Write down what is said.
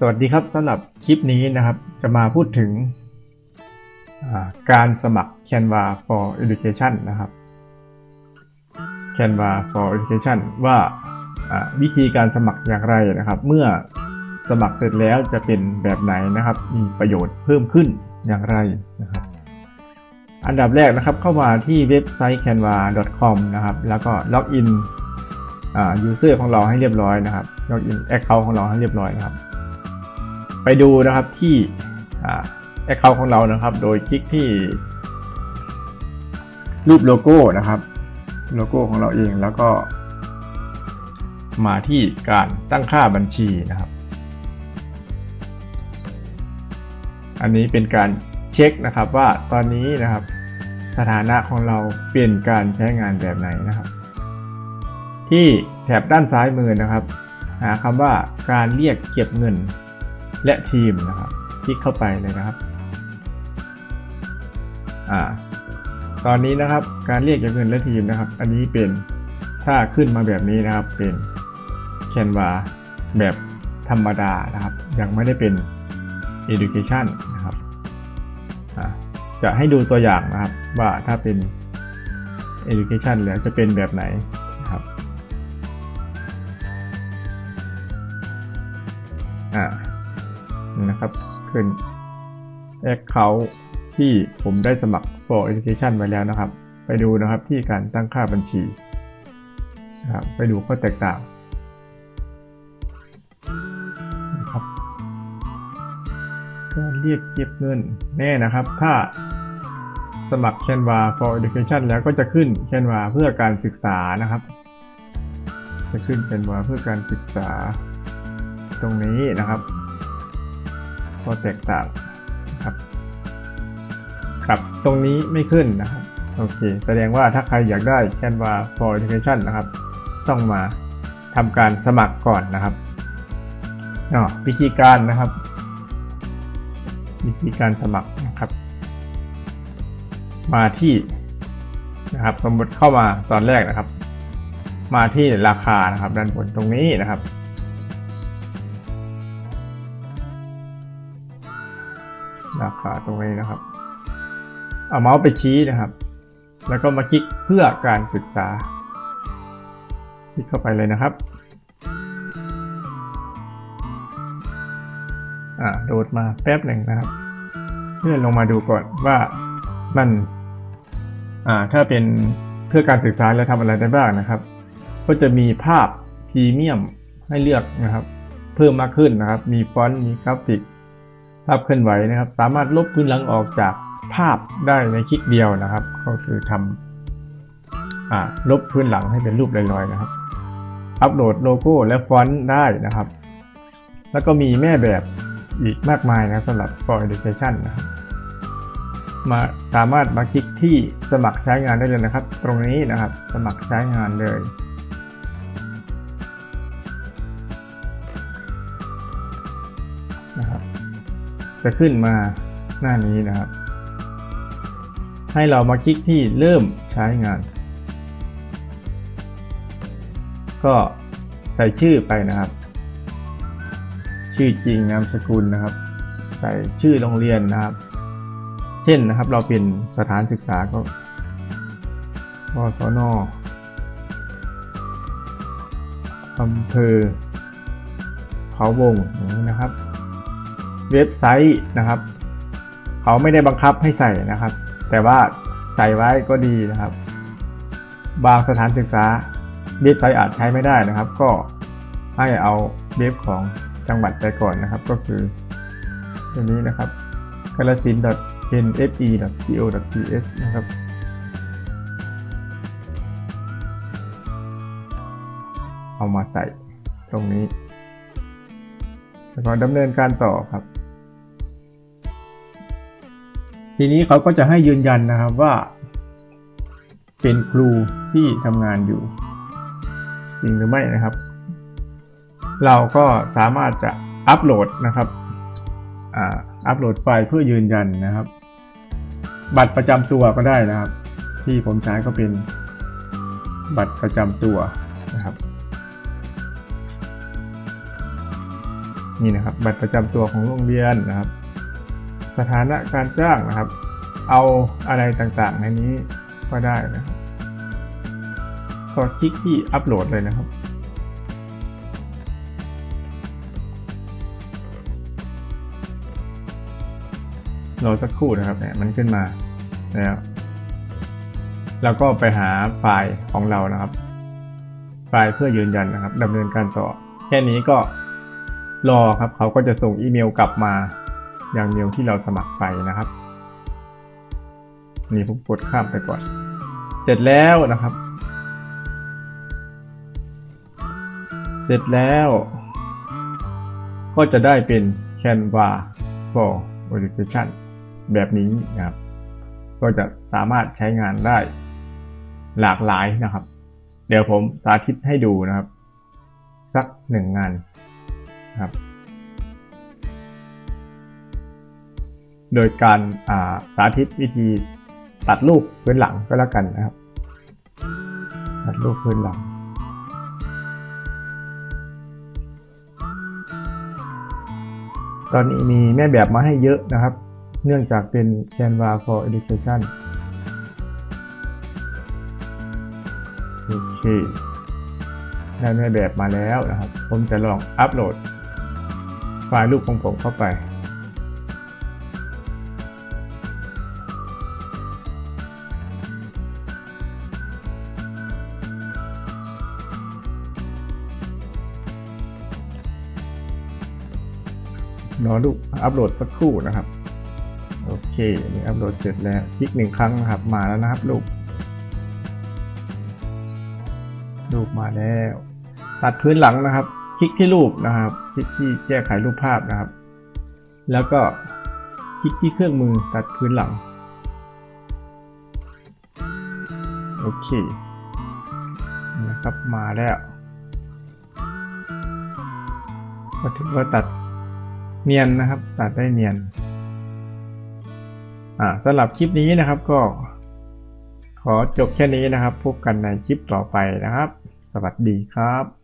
สวัสดีครับสำหรับคลิปนี้นะครับ จะมาพูดถึงการสมัคร Canva for Education นะครับ Canva for Education ว่าอ่าวิธีการสมัครอย่างไรนะครับ เมื่อสมัครเสร็จแล้วจะเป็นแบบไหนนะครับ มีประโยชน์เพิ่มขึ้นอย่างไรนะครับ อันดับแรกนะครับเข้ามาที่เว็บไซต์ canva.com นะครับ แล้วก็ล็อกอินอ่า user ของเราให้เรียบร้อยนะครับล็อกอิน account ของเราให้เรียบร้อยนะครับ ไปดูนะครับที่แอคเคาท์ของเรานะครับ โดยคลิกที่ รูปโลโก้นะครับ โลโก้ของเราเองแล้วก็ มาที่การตั้งค่าบัญชีนะครับ อันนี้เป็นการเช็คนะครับว่าตอนนี้นะครับ สถานะของเราเป็นการใช้งานแบบไหนนะครับ ที่แถบด้านซ้ายมือนะครับ หาคำว่าการเรียกเก็บเงิน และทีมนะครับ คลิกเข้าไปเลยนะครับอ่าตอนนี้นะครับการเรียกเก็บเงินและทีมนะครับ อันนี้เป็นถ้าขึ้นมาแบบนี้นะครับเป็น Canva แบบธรรมดานะครับ ยังไม่ได้เป็น Education นะครับจะให้ดูตัวอย่างนะครับว่าถ้าเป็น Education แล้วจะเป็นแบบไหนนะครับอ่า นะครับ ขึ้น Account ที่ผมได้สมัคร for education ไว้แล้วนะครับ ไปดูนะครับที่การตั้งค่าบัญชีนะครับไปดูข้อแตกต่างนะครับการเรียกเก็บเงินแน่นะครับ ถ้าสมัคร Canva for education แล้วก็จะขึ้น Canva เพื่อการศึกษานะครับ จะขึ้น Canva เพื่อการศึกษาตรงนี้นะครับ ก็แตกต่างครับครับ ตรงนี้ไม่ขึ้นนะครับ โอเค แสดงว่าถ้าใครอยากได้ Canva for Education นะครับ ต้องมาทำการสมัครก่อนนะครับวิธีการนะครับ วิธีการสมัครนะครับ มาที่นะครับสมมติเข้ามาตอนแรกนะครับ มาที่ราคานะครับ ด้านบนตรงนี้นะครับ ราคาตรงนี้นะครับ เอาเมาส์ไปชี้นะครับ แล้วก็มาคลิกเพื่อการศึกษา คลิกเข้าไปเลยนะครับอ่าโดดมาแป๊บหนึ่งนะครับเลื่อนลงมาดูก่อนว่ามันอ่าถ้าเป็นเพื่อการศึกษาแล้วทำอะไรได้บ้างนะครับ ก็จะมีภาพพรีเมียมให้เลือกนะครับ เพิ่มมากขึ้นนะครับ มีฟอนต์มีกราฟิก ภาพเคลื่อนไหวนะครับ สามารถลบพื้นหลังออกจากภาพได้ในคลิกเดียวนะครับ ก็คือทำอลบพื้นหลังให้เป็นรูปลอยๆนะครับ อัปโหลดโลโก้และฟอนต์ได้นะครับ แล้วก็มีแม่แบบอีกมากมายนะสำหรับ for education นะครับมาสามารถมาคลิกที่สมัครใช้งานได้เลยนะครับ ตรงนี้นะครับสมัครใช้งานเลย นะครับ จะขึ้นมาหน้านี้นะครับ ให้เรามาคลิกที่เริ่มใช้งาน ก็ใส่ชื่อไปนะครับ ชื่อจริงนามสกุลนะครับ ใส่ชื่อโรงเรียนนะครับ เช่นนะครับเราเป็นสถานศึกษาก็วสนอำเภอเขาวงนะครับ เว็บไซต์นะครับ เขาไม่ได้บังคับให้ใส่นะครับ แต่ว่าใส่ไว้ก็ดีนะครับ บางสถานศึกษาเว็บไซต์อาจใช้ไม่ได้นะครับ ก็ให้เอาเว็บของจังหวัดไปก่อนนะครับ ก็คือตัวนี้นะครับกาลสิน .nfe.co.th นะครับเอามาใส่ตรงนี้ แล้วก็ดำเนินการต่อครับ ทีนี้เขาก็จะให้ยืนยันนะครับว่า เป็นครูที่ทำงานอยู่ จริงหรือไม่นะครับ เราก็สามารถจะอัปโหลดนะครับอัปโหลดไฟล์เพื่อยืนยันนะครับ บัตรประจำตัวก็ได้นะครับ ที่ผมใช้ก็เป็นบัตรประจำตัวนะครับ นี่นะครับ บัตรประจำตัวของโรงเรียนนะครับ สถานะการจ้างนะครับ เอาอะไรต่างๆ ในนี้ก็ได้นะครับก็คลิกที่อัปโหลดเลยนะครับ รอสักครู่นะครับเนี่ยมันขึ้นมาแล้วแล้วก็ไปหาไฟล์ของเรานะครับ ไฟล์เพื่อยืนยันนะครับดำเนินการต่อ แค่นี้ก็รอครับเขาก็จะส่งอีเมลกลับมา อย่างเมลที่เราสมัครไปนะครับนี่ผมกดข้ามไปก่อน เสร็จแล้วนะครับ เสร็จแล้ว ก็จะได้เป็น Canva for Education แบบนี้นะครับ ก็จะสามารถใช้งานได้หลากหลายนะครับ เดี๋ยวผมสาธิตให้ดูนะครับ สักหนึ่งงานนะครับ โดยการาสาธิตวิธีตัดรูปพื้นหลังก็แล้วกันนะครับ ตัดรูปพื้นหลัง ตอนนี้มีแม่แบบมาให้เยอะนะครับ เนื่องจากเป็น Canva for Education โอเคได้แม่แบบมาแล้วนะครับ ผมจะลองอัปโหลดไฟล์รูปของผมเข้าไป รอรูปอัปโหลดสักครู่นะครับ โอเคนี่อัปโหลดเสร็จแล้วคลิกหนึ่งครั้งนะครับ มาแล้วนะครับรูปรูปมาแล้ว ตัดพื้นหลังนะครับ คลิกที่รูปนะครับ คลิกที่แก้ไขรูปภาพนะครับ แล้วก็คลิกที่เครื่องมือตัดพื้นหลัง โอเคนะครับมาแล้วก็ถือว่าตัด เนียนนะครับ ตัดได้เนียนอ่าสำหรับคลิปนี้นะครับก็ ขอจบแค่นี้นะครับ พบกันในคลิปต่อไปนะครับ สวัสดีครับ